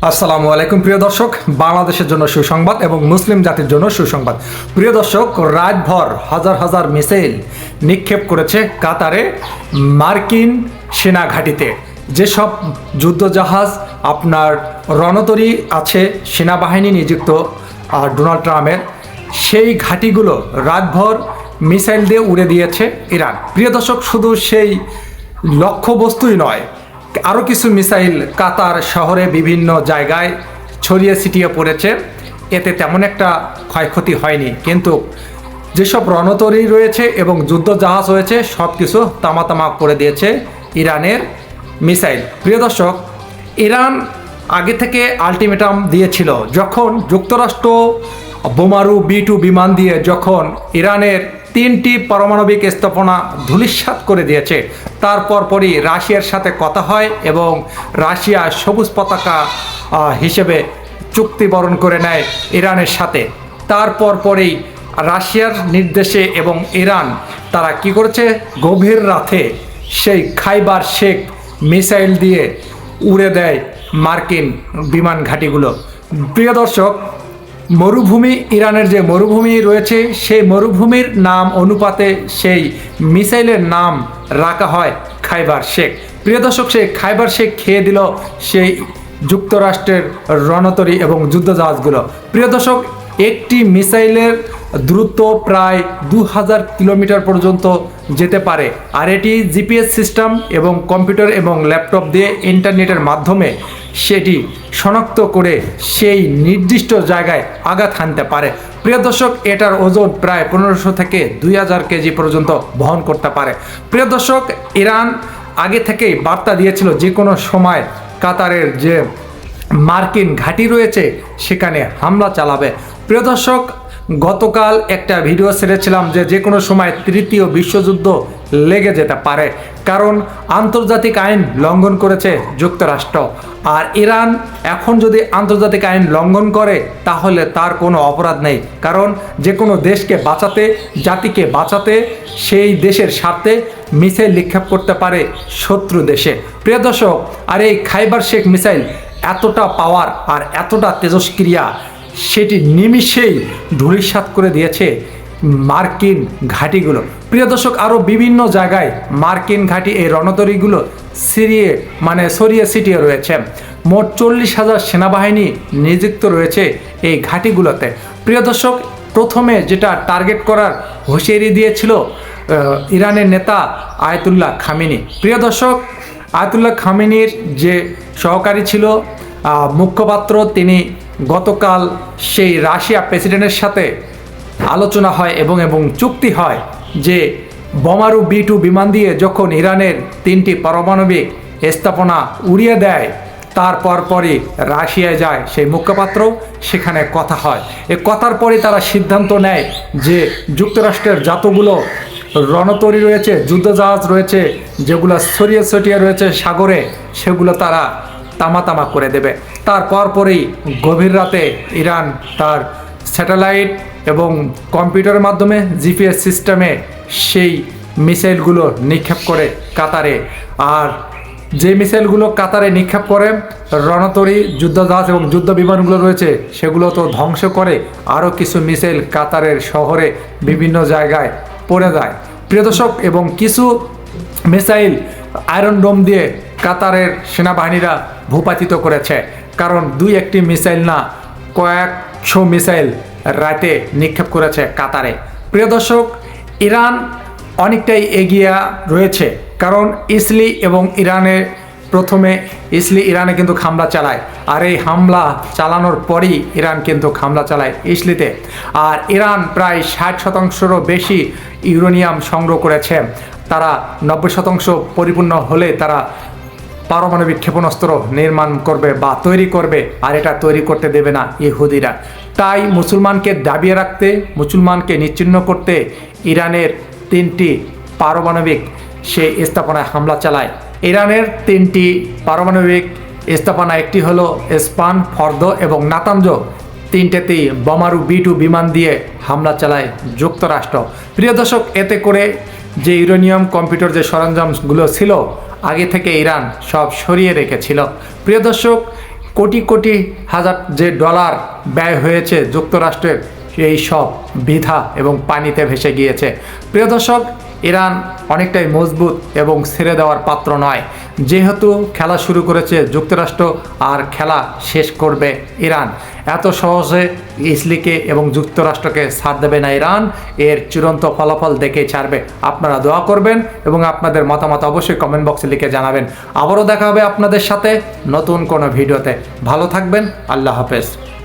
আসসালামু আলাইকুম প্রিয় দর্শক। বাংলাদেশের জন্য সুসংবাদ এবং মুসলিম জাতির জন্য সুসংবাদ। প্রিয় দর্শক রাতভর হাজার হাজার মিসাইল নিক্ষেপ করেছে কাতারে মার্কিন সেনা ঘাঁটিতে যেসব যুদ্ধজাহাজ আপনার রণতরী আছে সেনাবাহিনী নিযুক্ত আহ, ডোনাল্ড ট্রাম্পের সেই ঘাঁটিগুলো রাতভর মিসাইল দিয়ে উড়ে দিয়েছে ইরান। প্রিয় দর্শক শুধু সেই লক্ষ্যবস্তুই নয় আরও কিছু মিসাইল কাতার শহরে বিভিন্ন জায়গায় ছড়িয়ে ছিটিয়ে পড়েছে। এতে তেমন একটা ক্ষয়ক্ষতি হয়নি। কিন্তু যেসব রণতরী রয়েছে এবং যুদ্ধ জাহাজ রয়েছে সব কিছু তামাতামা করে দিয়েছে ইরানের মিসাইল। প্রিয় দর্শক, ইরান আগে থেকে আলটিমেটাম দিয়েছিল। যখন যুক্তরাষ্ট্র বোমারু বি টু বিমান দিয়ে যখন ইরানের তিনটি পারমাণবিক স্থাপনা ধূলিসাৎ করে দিয়েছে তারপর পরই রাশিয়ার সাথে কথা হয় এবং রাশিয়া সবুজ পতাকা হিসেবে চুক্তিবরণ করে নেয় ইরানের সাথে। তারপর পরেই রাশিয়ার নির্দেশে এবং ইরান, তারা কি করেছে? গভীর রাতে সেই খাইবার শেখ মিসাইল দিয়ে উড়ে দেয় মার্কিন বিমান ঘাঁটিগুলো। প্রিয় দর্শক মরুভূমি ইরানের যে মরুভূমি রয়েছে, সেই মরুভূমির নাম অনুপাতে সেই মিসাইলের নাম রাখা হয় খাইবার শেখ প্রিয় দর্শক, সেই খাইবার শেখ খেয়ে দিল সেই যুক্তরাষ্ট্রের রণতরী এবং যুদ্ধজাহাজগুলো। প্রিয় দর্শক, একটি মিসাইলের দ্রুত প্রায় দু হাজার কিলোমিটার পর্যন্ত যেতে পারে। আর এটি জিপিএস সিস্টেম এবং কম্পিউটার এবং ল্যাপটপ দিয়ে ইন্টারনেটের মাধ্যমে সেটি শনাক্ত করে সেই নির্দিষ্ট জায়গায় আঘাত হানতে পারে। প্রিয় দর্শক, এটার ওজন প্রায় পনেরোশো থেকে দুই হাজার কেজি পর্যন্ত বহন করতে পারে। প্রিয় দর্শক, ইরান আগে থেকেই বার্তা দিয়েছিল যে কোনো সময় কাতারের যে মার্কিন ঘাঁটি রয়েছে, সেখানে হামলা চালাবে। প্রিয় দর্শক গতকাল একটা ভিডিও ছেড়েছিলাম যে যে কোনো সময় তৃতীয় বিশ্বযুদ্ধ লেগে যেতে পারে, কারণ আন্তর্জাতিক আইন লঙ্ঘন করেছে যুক্তরাষ্ট্র। আর ইরান এখন যদি আন্তর্জাতিক আইন লঙ্ঘন করে, তাহলে তার কোনো অপরাধ নেই, কারণ যে কোনো দেশকে বাঁচাতে, জাতিকে বাঁচাতে, সেই দেশের স্বার্থে মিসাইল নিক্ষেপ করতে পারে শত্রু দেশে। প্রিয় দর্শক, আর এই খাইবার শেখ মিসাইল এতটা পাওয়ার আর এতটা তেজস্ক্রিয়া সেটি নিমিষেই ধূলিসাৎ করে দিয়েছে মার্কিন ঘাঁটিগুলো। প্রিয় দর্শক, আরও বিভিন্ন জায়গায় মার্কিন ঘাঁটি এই রণতরীগুলো সিরিয়ে মানে সরিয়ে ছিটিয়ে রয়েছে। মোট চল্লিশ হাজার সেনাবাহিনী নিযুক্ত রয়েছে এই ঘাঁটিগুলোতে। প্রিয় দর্শক, প্রথমে যেটা টার্গেট করার হুঁশিয়ারি দিয়েছিল ইরানের নেতা আয়তুল্লাহ খামিনি। প্রিয় দর্শক, আয়তুল্লাহ খামিনির যে সহকারী ছিল মুখপাত্র, তিনি গতকাল সেই রাশিয়া প্রেসিডেন্টের সাথে আলোচনা হয় এবং এবং চুক্তি হয় যে বোমারু বি টু বিমান দিয়ে যখন ইরানের তিনটি পারমাণবিক স্থাপনা উড়িয়ে দেয় তারপর পরে রাশিয়ায় যায় সেই মুখপাত্র সেখানে কথা হয়। এ কথার পরে তারা সিদ্ধান্ত নেয় যে যুক্তরাষ্ট্রের যতগুলো রণতরী রয়েছে, যুদ্ধজাহাজ রয়েছে, যেগুলো ছড়িয়ে ছড়িয়ে রয়েছে সাগরে, সেগুলো তারা তামাতামা করে দেবে। তারপর পরেই গভীর রাতে ইরান তার স্যাটেলাইট এবং কম্পিউটারের মাধ্যমে জিপিএস সিস্টেমে সেই মিসাইলগুলো নিক্ষেপ করে কাতারে। আর যে মিসাইলগুলো কাতারে নিক্ষেপ করে, রণতরী যুদ্ধজাহাজ এবং যুদ্ধ বিমানগুলো রয়েছে, সেগুলো তো ধ্বংস করে আরও কিছু মিসাইল কাতারের শহরে বিভিন্ন জায়গায় পড়ে যায়। প্রিয় দর্শক, এবং কিছু মিসাইল আয়রন ডোম দিয়ে কাতারের সেনাবাহিনীরা ভূপাতিত করেছে। কারণ দুই একটি মিসাইল না, কয়েকশো মিসাইল রাতে নিক্ষেপ করেছে কাতারে। প্রিয় দর্শক, ইরান অনেকটাই এগিয়ে রয়েছে। কারণ ইসলি এবং ইরানে প্রথমে, ইসলি ইরানে কিন্তু হামলা চালায়। আর এই হামলা চালানোর পরই ইরান কিন্তু হামলা চালায় ইসলিতে। আর ইরান প্রায় ষাট শতাংশেরও বেশি ইউরেনিয়াম সংগ্রহ করেছে। তারা নব্বই শতাংশ পরিপূর্ণ হলে তারা পারমাণবিক ক্ষেপণাস্ত্র নির্মাণ করবে বা তৈরি করবে, আর এটা তৈরি করতে দেবে না ইহুদিরা। তাই মুসলমানকে দাবিয়ে রাখতে, মুসলমানকে নিচ্ছিন্ন করতে ইরানের তিনটি পারমাণবিক সে স্থাপনায় হামলা চালায়। ইরানের তিনটি পারমাণবিক স্থাপনা, একটি হলো স্পান, ফর্দ এবং নাতাঞ্জ তিনটেতেই বোমারু বি টু বিমান দিয়ে হামলা চালায় যুক্তরাষ্ট্র। প্রিয় দর্শক, এতে করে যে ইউরেনিয়াম কম্পিউটার যে সরঞ্জামগুলো ছিল, আগে থেকে ইরান সব সরিয়ে রেখেছিল। প্রিয় দর্শক, কোটি কোটি হাজার যে ডলার ব্যয় হয়েছে যুক্তরাষ্ট্রের, এই সব বিধা এবং পানিতে ভেসে গিয়েছে। প্রিয় দর্শক ইরান অনেকটাই মজবুত এবং ছেড়ে দেওয়ার পাত্র নয়। যেহেতু খেলা শুরু করেছে যুক্তরাষ্ট্র আর খেলা শেষ করবে ইরান। এত সহজে ইসলিকে এবং যুক্তরাষ্ট্রকে ছাড় দেবে না ইরান। এর চূড়ান্ত ফলাফল দেখে ছাড়বে। আপনারা দোয়া করবেন এবং আপনাদের মতামত অবশ্যই কমেন্ট বক্সে লিখে জানাবেন। আবারও দেখা হবে আপনাদের সাথে নতুন কোনো ভিডিওতে। ভালো থাকবেন। আল্লাহ হাফেজ।